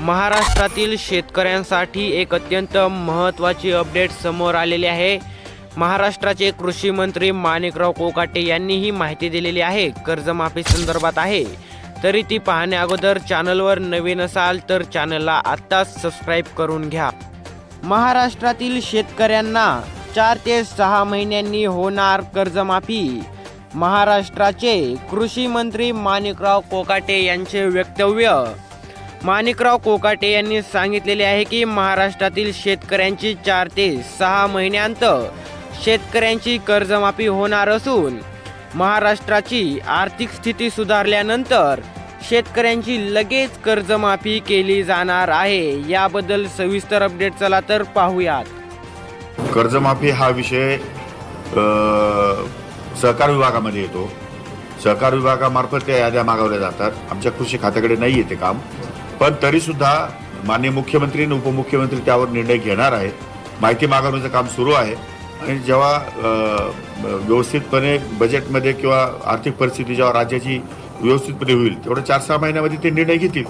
महाराष्ट्रातील शेतकऱ्यांसाठी एक अत्यंत महत्त्वाची अपडेट समोर आलेली आहे. महाराष्ट्राचे कृषी मंत्री माणिकराव कोकाटे यांनी ही माहिती दिलेली आहे. कर्जमाफी संदर्भात आहे. तरी ती पाहण्या अगोदर चॅनलवर नवीन असाल तर चॅनलला आत्ताच सबस्क्राईब करून घ्या. महाराष्ट्रातील शेतकऱ्यांना चार ते सहा महिन्यांनी होणार कर्जमाफी. महाराष्ट्राचे कृषी मंत्री माणिकराव कोकाटे यांचे वक्तव्य माणिकराव कोकाटे यांनी सांगितलेले आहे की महाराष्ट्रातील शेतकऱ्यांची चार ते सहा महिन्यांत शेतकऱ्यांची कर्जमाफी होणार असून महाराष्ट्राची आर्थिक स्थिती सुधारल्यानंतर शेतकऱ्यांची लगेच कर्जमाफी केली जाणार आहे. याबद्दल सविस्तर अपडेट चला तर पाहूयात. कर्जमाफी हा विषय सहकार विभागामध्ये येतो. सहकार विभागामार्फत त्या याद्या मागवल्या जातात. आमच्या कृषी खात्याकडे नाही येते काम. पण तरीसुद्धा माननीय मुख्यमंत्री आणि उपमुख्यमंत्री त्यावर निर्णय घेणार आहेत. माहिती मागवण्याचं काम सुरू आहे. आणि जेव्हा व्यवस्थितपणे बजेटमध्ये किंवा आर्थिक परिस्थिती जेव्हा राज्याची व्यवस्थितपणे होईल तेवढं चार सहा महिन्यामध्ये ते निर्णय घेतील.